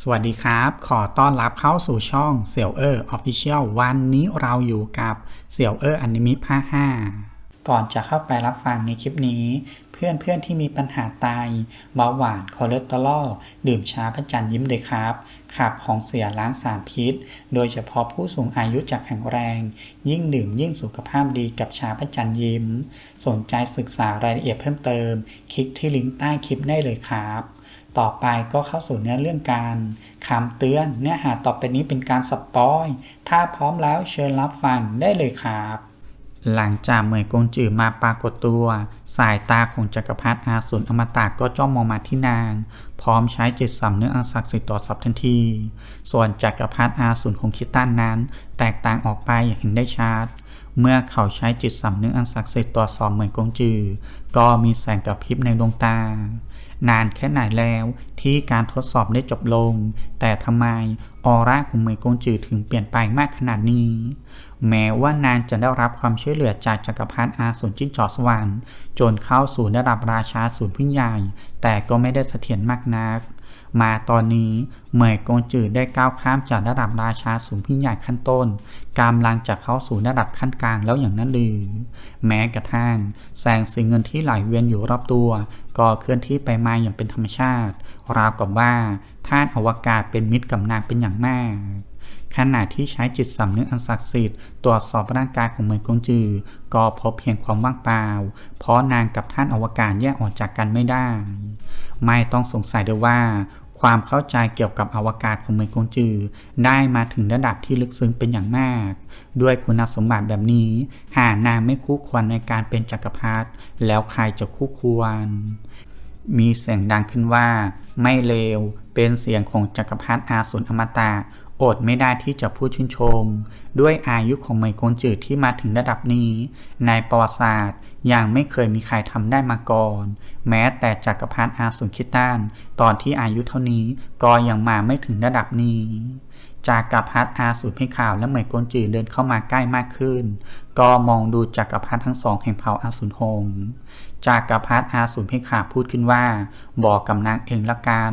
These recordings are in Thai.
สวัสดีครับ ขอต้อนรับเข้าสู่ช่องเสี่ยวเออร์ออฟฟิเชียลวันนี้เราอยู่กับเสี่ยวเออร์อนิมิภาค5ก่อนจะเข้าไปรับฟังในคลิปนี้ เพื่อนเพื่อนที่มีปัญหาไตเบาหวานคอเลสเตอรอลดื่มชาพระจันทร์ยิ้มเลยครับ ขับของเสียล้างสารพิษ โดยเฉพาะผู้สูงอายุจะแข็งแรง ยิ่งดื่มยิ่งสุขภาพดีกับชาพระจันทร์ยิ้ม สนใจศึกษารายละเอียดเพิ่มเติม คลิกที่ลิงก์ใต้คลิปได้เลยครับ ต่อไปก็เข้าสู่เนื้อเรื่องการคำเตือน เนื้อหาต่อไปนี้เป็นการสปอย ถ้าพร้อมแล้วเชิญรับฟังได้เลยครับ หลังจากเหมยกงจือมาปรากฏตัว สายตาของจักรพรรดิอาสูรอมตะก็จ้องมองมาที่นาง พร้อมใช้จิตสำนึกอันศักดิ์สิทธิ์ต่อสับทันที ส่วนจักรพรรดิอาสูรของคิดตันนั้น แตกต่างออกไปอย่างเห็นได้ชัด เมื่อเขาใช้จิตสำนึกอันศักดิ์สิทธิ์ตรวจสอบเหมือนกงจือ ก็มีแสงกระพริบในดวงตา นานแค่ไหนแล้วที่การทดสอบได้จบลง แต่ทำไมออร่าของเหมยกงจือถึงเปลี่ยนไปมากขนาดนี้ แม้ว่านางจะได้รับความช่วยเหลือจากจักรพรรดิอาสูรจิ้งจอกสวรรค์จนเข้าสู่ระดับราชาสูรพึ่งใหญ่แต่ก็ไม่ได้เสถียรมากนัก มาตอนนี้เหมยกงจือได้ก้าวข้ามจากระดับราชาสูงพี่ใหญ่ขั้นต้นกำลังจะเข้าสู่ระดับขั้นกลางแล้วอย่างนั้นหรือแม้กระทั่งแสงสีเงินที่ไหลเวียนอยู่รอบตัว ก็เคลื่อนที่ไปมาอย่างเป็นธรรมชาติ ราวกับว่าธาตุอวกาศเป็นมิตรกับนางเป็นอย่างมาก ขณะที่ใช้จิตสำนึกอันศักดิ์สิทธิ์ตรวจสอบร่างกายของเหมยกงจือ ก็พบเพียงความว่างเปล่า เพราะนางกับท่านอวกาศแยกออกจากกันไม่ได้ ไม่ต้องสงสัยด้วยว่า ความเข้าใจเกี่ยวกับอวกาศของเหมยกงจือ ได้มาถึงระดับที่ลึกซึ้งเป็นอย่างมาก ด้วยคุณสมบัติแบบนี้ หากนางไม่คู่ควรในการเป็นจักรพรรดิแล้วใครจะคู่ควรมีเสียงดังขึ้นว่า ไม่เลวเป็นเสียงของจักรพรรดิอาสูรอมตะ อดไม่ได้ที่จะพูดชื่นชม ด้วยอายุของเหมยกงจือที่มาถึงระดับนี้ ในประวัติศาสตร์ยังไม่เคยมีใครทำได้มาก่อน แม้แต่จักรพรรดิอาสูรคิดตันตอนที่อายุเท่านี้ก็ยังมาไม่ถึงระดับนี้ จากกัรพรรดิอาสูรให้ข่าวและเหมยกงจือเดินเข้ามาใกล้มากขึ้น ก็มองดูจักรพรรดิทั้งสองแห่งเผ่าอาสูรโฮง จากกัรพรรดิอาสูรให้ข่าวพูดขึ้นว่า บอกกำนางเองละกัน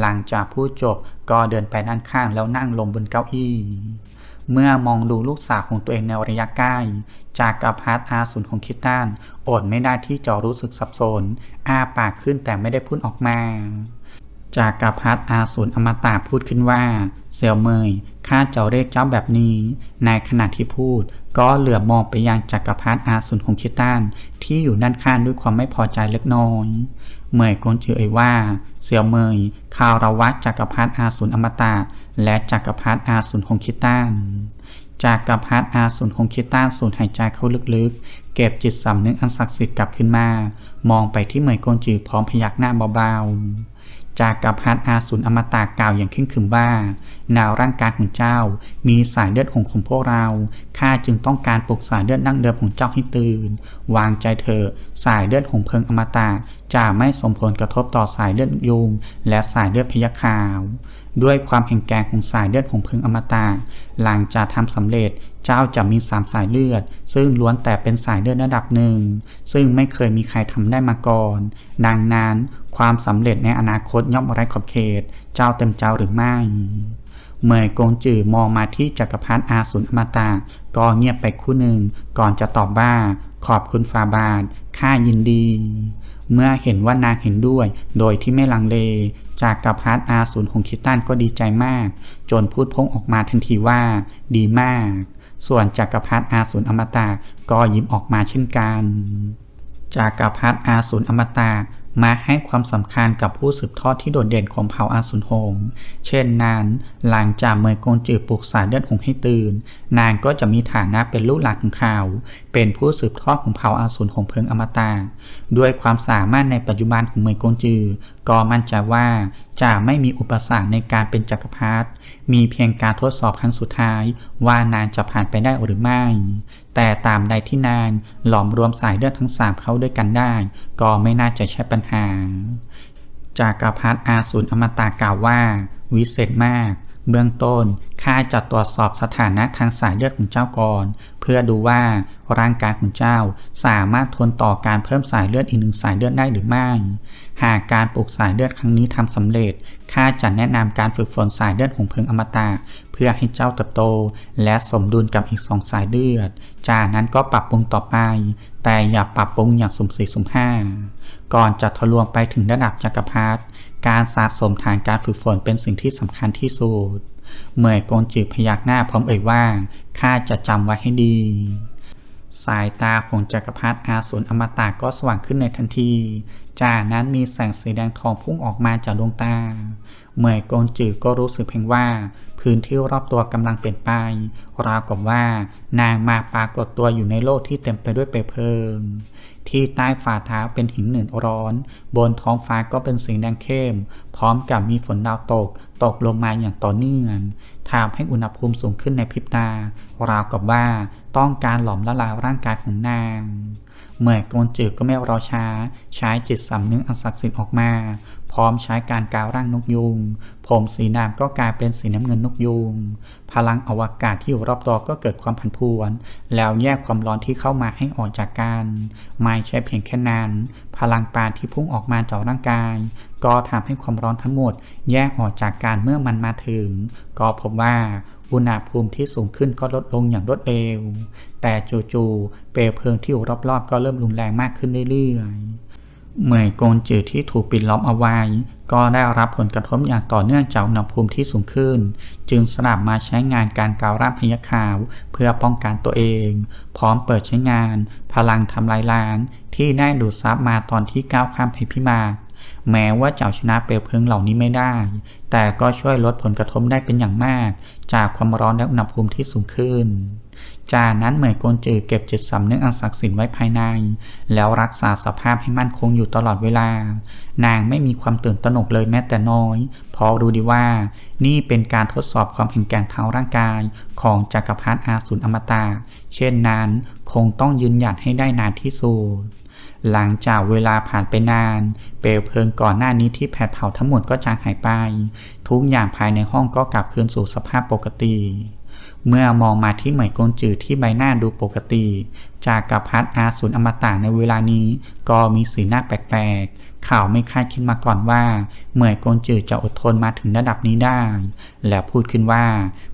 หลังจากพูดจบก็เดินไปด้านข้างแล้วนั่งลงบนเก้าอี้ เมื่อมองดูลูกสาวของตัวเองในระยะใกล้ จากกัรพรรดิอาสูรของคิดตันอดไม่ได้ที่จะรู้สึกสับสน อ้าปากขึ้นแต่ไม่ได้พูดออกมาจากกัรพรรดิอาสูรอมตะพูดขึ้นว่า เซียวเมย ข้าจะเรียกเจ้าแบบนี้ ในขณะที่พูด ก็เหลือบมองไปยังจักรพรรดิอาสูรของคิตันที่อยู่ด้านข้างด้วยความไม่พอใจเล็กน้อยเมยกงจือเอ่ยว่าเซียวเมยข่าวระวัตจักรพรรดิอาสูรอมตะและจักรพรรดิอาสูรของคิตันจากรพรรดิอาสูรของคิต้านสูดหายใจเข้าลึกๆ เก็บจิตสำนึกอันศักดิ์สิทธิ์กลับขึ้นมา มองไปที่เหมยกงจือพร้อมพยักหน้าเบาๆ จากกับพันอาสุนอมตะกล่าวอย่างขึ้นขึมว่าแนวร่างกายของเจ้า มีสายเลือดของของพวกเรา ข้าจึงต้องการปลุกสายเลือดนั่งเดิมของเจ้าให้ตื่น วางใจเถอะสายเลือดของเพลิงอมตะจะไม่ส่งผลกระทบต่อสายเลือดยุงและสายเลือดพยาคฆ์ขาว ด้วยความแข็งแกร่งของสายเลือดของพึงอมตะหลังจากทำสำเร็จเจ้าจะมีสามสายเลือด ซึ่งล้วนแต่เป็นสายเลือดระดับหนึ่ง ซึ่งไม่เคยมีใครทำได้มาก่อน ดังนั้นความสำเร็จในอนาคตย่อมไร้ขอบเขต เจ้าเต็มเจ้าหรือไม่เมื่อกงจือมองมาที่จักรพรรดิอาสูรอมตะก็เงียบไปคู่หนึ่ง ก่อนจะตอบว่า ขอบคุณฟาบาทข้ายินดี เมื่อเห็นว่านางเห็นด้วย โดยที่ไม่ลังเล จากกัรพรรดิอาสูรของคิดตันก็ดีใจมาก จนพูดพ้งออกมาทันทีว่า ดีมาก ส่วนจักรพรรดิอาสูรอมตะก็ยิ้มออกมาเช่นกัน จากกัรพรรดิอาสูรอมตะมาให้ความสำคัญกับผู้สืบทอดที่โดดเด่นของเผ่าอาสูรโหงเช่นนั้น หลังจากเมยกงจือปลุกสายเลือดหงให้ตื่น นางก็จะมีฐานะเป็นลูกหลานของเขาเป็นผู้สืบทอดของเผ่าอาสูรโหงเพิงอมตะด้วยความสามารถในปัจจุบันของเมยกงจือ ก็มั่นใจว่าจะไม่มีอุปสรรคในการเป็นจักรพรรดิมีเพียงการทดสอบครั้งสุดท้าย ว่านางจะผ่านไปได้หรือไม่ แต่ตามใดที่นางหลอมรวมสายเลือดทั้งสามเข้าด้วยกันได้ ก็ไม่น่าจะใช่ปัญหาจากกัรพรรดิอาสูรอมตะกล่าวว่า วิเศษมาก เบื้องต้นข้าจะตรวจสอบสถานะทางสายเลือดของเจ้าก่อน เพื่อดูว่าร่างกายของเจ้าสามารถทนต่อการเพิ่มสายเลือดอีกหนึ่งสายเลือดได้หรือไม่ หากการปลูกสายเลือดครั้งนี้ทำสำเร็จข้าจะแนะนำการฝึกฝนสายเลือดหงเพิงอมตะเพื่อให้เจ้าเติบโต และสมดุลกับอีกสองสายเลือด จากนั้นก็ปรับปรุงต่อไป แต่อย่าปรับปรุงอย่างสุ่มสี่สุ่มห้าก่อนจะทะลวงไปถึงระดับจักรพรรดิ การสะสมฐานการฝึกฝนเป็นสิ่งที่สำคัญที่สุด เมื่อโกนจืดพยักหน้าพร้อมเอ่ยว่า ข้าจะจำไว้ให้ดี สายตาของจักรพรรดิอาสูรอมตะก็สว่างขึ้นในทันที จากนั้นมีแสงสีแดงทองพุ่งออกมาจากดวงตา เมื่อโกนจืดก็รู้สึกเพียงว่า พื้นที่รอบตัวกำลังเปลี่ยนไป ราวกับว่านางมาปรากฏตัวอยู่ในโลกที่เต็มไปด้วยเปลวเพลิง ที่ใต้ฝ่าเท้าเป็นหินหนึ่งร้อน บนท้องฟ้าก็เป็นสีแดงเข้ม พร้อมกับมีฝนดาวตก ตกลงมาอย่างต่อเนื่องทำให้อุณหภูมิสูงขึ้นในพริบตา ราวกับว่าต้องการหลอมละลายร่างกายของนางเมื่อกวนจืดก็ไม่รอช้า ใช้จิตสำนึกอันศักดิ์สิทธิ์ออกมา พร้อมใช้การกาวร่างนกยูงผมสีน้ำก็กลายเป็นสีน้ำเงินนกยูงพลังอวกาศที่อยู่รอบตัวก็เกิดความผันผวน แล้วแยกความร้อนที่เข้ามาให้ออกจากกัน ไม่ใช่เพียงแค่นั้น พลังปานที่พุ่งออกมาจากร่างกาย ก็ทำให้ความร้อนทั้งหมด แยกออกจากกันเมื่อมันมาถึง ก็พบว่าอุณหภูมิที่สูงขึ้นก็ลดลงอย่างรวดเร็ว แต่จู่ๆเปลวเพลิงที่อยู่รอบๆก็เริ่มรุนแรงมากขึ้นเรื่อยๆ เมื่อโกนจืดที่ถูกปิดล้อมเอาไว้ ก็ได้รับผลกระทบอย่างต่อเนื่องจากอุณหภูมิที่สูงขึ้น จึงสลับมาใช้งานการกาวร่างพยาขาว เพื่อป้องกันตัวเอง พร้อมเปิดใช้งาน พลังทำลายล้างที่ได้ดูดซับมาตอนที่ก้าวข้ามภัยพิมานแม้ว่าจะเอาชนะเปลวเพลิงเหล่านี้ไม่ได้ แต่ก็ช่วยลดผลกระทบได้เป็นอย่างมาก จากความร้อนและอุณหภูมิที่สูงขึ้น จากนั้นเหมยกนจือเก็บจิตสำนึกอันศักดิ์สิทธิ์ไว้ภายใน แล้วรักษาสภาพให้มั่นคงอยู่ตลอดเวลา นางไม่มีความตื่นตระหนกเลยแม้แต่น้อยเพราะรู้ดีว่า นี่เป็นการทดสอบความแข็งแกร่งทางร่างกายของจักรพรรดิอาสูรอมตะเช่นนั้นคงต้องยืนหยัดให้ได้นานที่สุดหลังจากเวลาผ่านไปนาน เปลวเพลิงก่อนหน้านี้ที่แผดเผาทั้งหมดก็จางหายไป ทุกอย่างภายในห้องก็กลับคืนสู่สภาพปกติ เมื่อมองมาที่เหมยกนจืดที่ใบหน้าดูปกติ จากกับพัดอาสูรอมตะในเวลานี้ ก็มีสีหน้าแปลกๆ ข่าวไม่คาดคิดมาก่อนว่า เหมยกนจืดจะอดทนมาถึงระดับนี้ได้ และพูดขึ้นว่า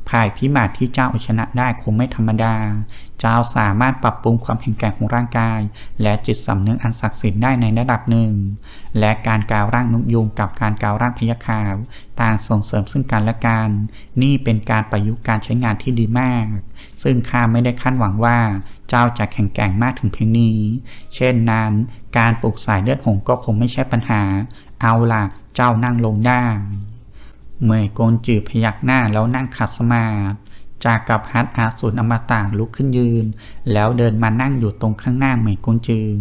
ภายพิมาศที่เจ้าอชนะได้คงไม่ธรรมดา จ้าสามารถปรับปรุงความแข็งแกร่งของร่างกาย และจิตสำนึกอันศักดิ์สิทธิ์ได้ในระดับหนึ่ง และการกาวร่างนุกยูงกับการกาวร่างพยาขาว ต่างส่งเสริมซึ่งกันและกัน นี่เป็นการประยุกต์การใช้งานที่ดีมาก ซึ่งข้าไม่ได้คาดหวังว่า เจ้าจะแข็งแกร่งมากถึงเพียงนี้ เช่นนั้น การปลูกสายเลือดหงก็คงไม่ใช่ปัญหา เอาล่ะ เจ้านั่งลงได้ เมื่อโกนจืดพยักหน้าแล้วนั่งขัดสมาธิ จากกับฮัตอาสูรอมตะลุกขึ้นยืน แล้วเดินมานั่งอยู่ตรงข้างหน้าเหมยกนจืง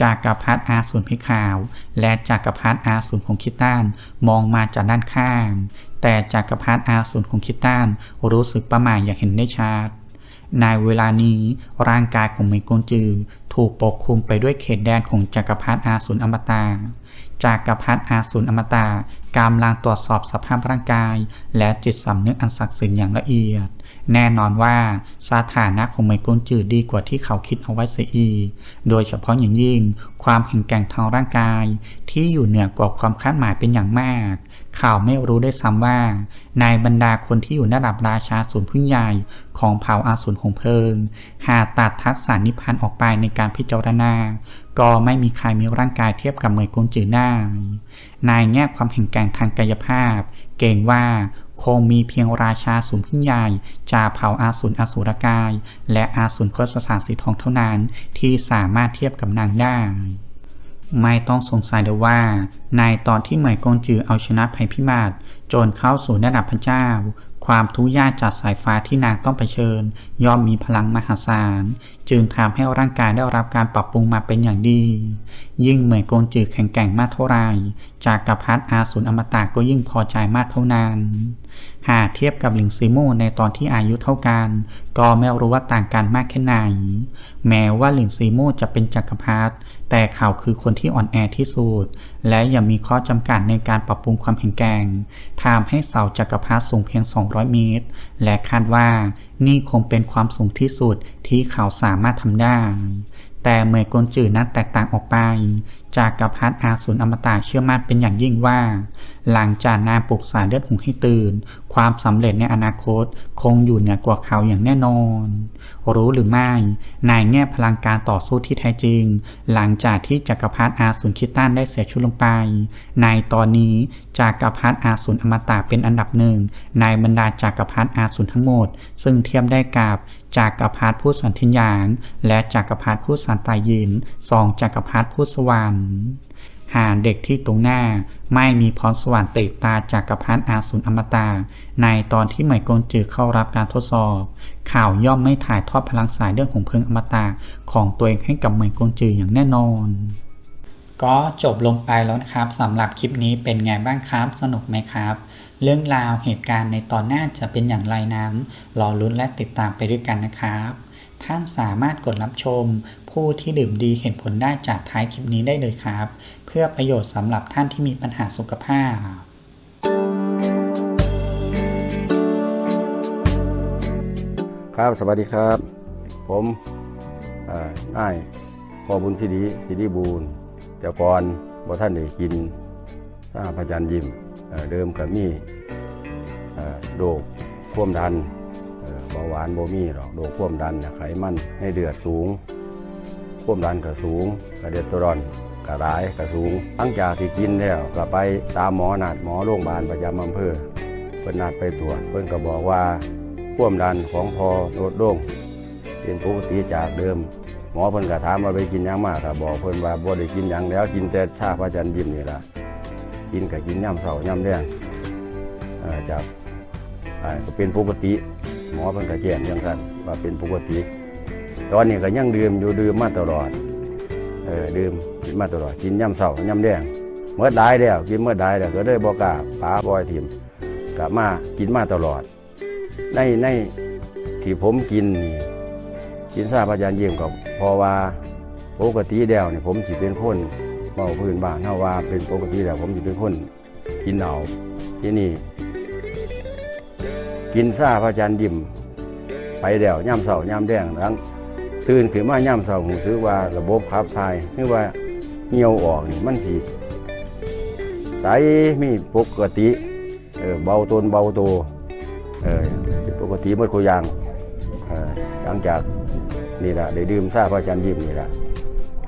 จากกับพัดอาสูรพิขาว และจากกับพัดอาสูรของคิตานมองมาจากด้านข้าง แต่จากกับพัดอาสูรของคิตานรู้สึกประหม่าอย่างเห็นได้ชัดในเวลานี้ร่างกายของเมกนจือ ถูกปกคลุมไปด้วยเขตแดนของจักรพรรดิอาสูรอมตะจักรพรรดิอาสูรอมตะ กำลังตรวจสอบสภาพร่างกาย และจิตสำนึกอันศักดิ์สิทธิ์อย่างละเอียด แน่นอนว่าสถานะของเมกนจืดดีกว่าที่เขาคิดเอาไว้เสียอีก โดยเฉพาะอย่างยิ่ง ความแข็งแกร่งทางร่างกาย ที่อยู่เหนือกว่าความคาดหมายเป็นอย่างมากข่าวไม่รู้ได้ซ้ำว่าในบรรดาคนที่อยู่ระดับราชาศูนพึ่งใหญ่ของเผ่าอาสูรหงเพลิง หากตัดทักษะนิพพานออกไปในการพิจารณา ก็ไม่มีใครมีร่างกายเทียบกับเมยกุนจืดได้ในแง่ความแข็งแกร่งทางกายภาพ เก่งว่า คงมีเพียงราชาสูงขึ้นใหญ่จากเผ่าอาสูรอสูรกาย และอาสูรโคสสารสีทองเท่านั้นที่สามารถเทียบกับนางได้ ไม่ต้องสงสัยเลยว่า ในตอนที่เหมยกงจือเอาชนะภัยพิมาศจนเข้าสู่ระดับพระเจ้า ความทุกข์ยากจากสายฟ้าที่นางต้องเผชิญ ย่อมมีพลังมหาศาล จึงทำให้ร่างกายได้รับการปรับปรุงมาเป็นอย่างดียิ่งเหมยกงจือแข็งแกร่งมากเท่าไรจากกัพัดอาสูรอมตะก็ยิ่งพอใจมากเท่านั้น หากเทียบกับหลิงซีโมในตอนที่อายุเท่ากัน ก็ไม่รู้ว่าต่างกันมากแค่ไหน แม้ว่าหลิงซีโมจะเป็นจักรพรรดิแต่เขาคือคนที่อ่อนแอที่สุด และยังมีข้อจำกัดในการปรับปรุงความแข็งแกร่งทำให้เสาจักรพรรดิสูงเพียง 200 เมตร และคาดว่านี่คงเป็นความสูงที่สุดที่เขาสามารถทำได้ แต่เมยกนจืดนั้นแตกต่างออกไป จากกัพัฒอาสูรอมตะเชื่อมั่นเป็นอย่างยิ่งว่า หลังจากนางปลุกสายเลือดหงให้ตื่น ความสำเร็จในอนาคตคงอยู่เหนือกว่าเขาอย่างแน่นอน รู้หรือไม่ในแง่พลังการต่อสู้ที่แท้จริง หลังจากที่จักรพรรดิอาสูรคิตันได้เสียชีวิตลงไป ในตอนนี้จักรพรรดิอาสูรอมตะเป็นอันดับหนึ่งในบรรดาจักรพรรดิอาสูรทั้งหมด ซึ่งเทียบได้กับจักรพรรดิผู้สันทิยางและจักรพรรดิผู้สันตายินสองจักรพรรดิผู้สวรรค์หาเด็กที่ตรงหน้าไม่มีพรสวรรค์ติดตาจากกัปพันอาสูรอมตะในตอนที่ไหมกงจือเข้ารับการทดสอบ ข่าวย่อมไม่ถ่ายทอดพลังสายเรื่องของเพลิงอมตะของตัวเองให้กับไหมกงจืออย่างแน่นอน ก็จบลงไปแล้วนะครับสำหรับคลิปนี้เป็นไงบ้างครับ สนุกไหมครับ เรื่องราวเหตุการณ์ในตอนหน้าจะเป็นอย่างไรนั้นรอลุ้นและติดตามไปด้วยกันนะครับท่านสามารถกดรับชม ผู้ที่ดื่มดีเห็นผลได้จากท้ายคลิปนี้ได้เลยครับ เพื่อประโยชน์สำหรับท่านที่มีปัญหาสุขภาพครับสวัสดีครับ ผมนายพอบุญสิริสิริบูรณ์แต่ก่อนบ่ท่านได้กินสาพระจันทร์ยิ้มเดิมก็มีเอ่อโรคควมดันเบาหวานบ่มีหรอกโรคควมดันไขมันในเดือดสูง ความดันก็สูงกระเด็ดตรอนก็ร้ายก็สูงหลังจากที่กินแล้วก็ไปตามหมอนัดหมอโรงพยาบาลประจำอำเภอเพิ่นนัดไปตรวจเพิ่นก็บอกว่าความดันของพอลดลงเป็นปกติจากเดิม หมอเพิ่นก็ถามว่าไปกินยังมาก็บอกเพิ่นว่าบ่ได้กินยังแล้วกินแต่ชาพระจันทร์ยิ้มนี่ล่ะกินก็กินย่ำเช้าย่ำแดงจากก็เป็นปกติ หมอเพิ่นก็แจ้งจังซั่นว่าเป็นปกติ ตอนนี้ก็ยังดื่มอยู่ดื่มมาตลอดเออดื่มกินมาตลอดกินย่ำเช้าย่ำแดงเมื่อได้แล้วกินเมื่อได้แล้วก็ได้บ่กล้าป้าบอยถิ่มก็มากินมาตลอด ในในที่ผมกินกินซาพระยานเยี่ยมกับพราะว่าปกติแล้วเนี่ยผมสิเป็นคนเมาพื้นบ้านเฮาว่าเป็นปกติแล้วผมสิเป็นคนกินเอาที่นี่ กินซาพระจันทร์ยิมไปแล้วย่ำเสาย่ำแดงทั้ง ตื่นขึ้นมาย่ำเสาผมซื้อว่าระบบขับถ่ายคือว่าเหี่ยวออกมันสิใสมีปกติเออเบาตนเบาตัวเออปกติเมื่อคุยางหลังจากนี่แหละได้ดื่มซาพระจันทร์ยิ้มนี่แหละ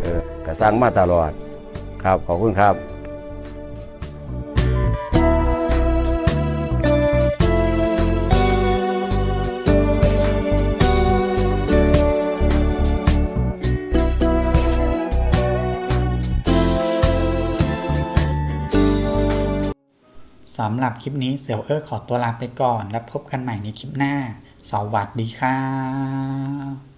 เออกระสังมาตลอดครับขอบคุณครับำหรับคลิปนี้เสี่ยวเออขอตัวลาไปก่อน แล้วพบกันใหม่ในคลิปหน้า สวัสดีครับ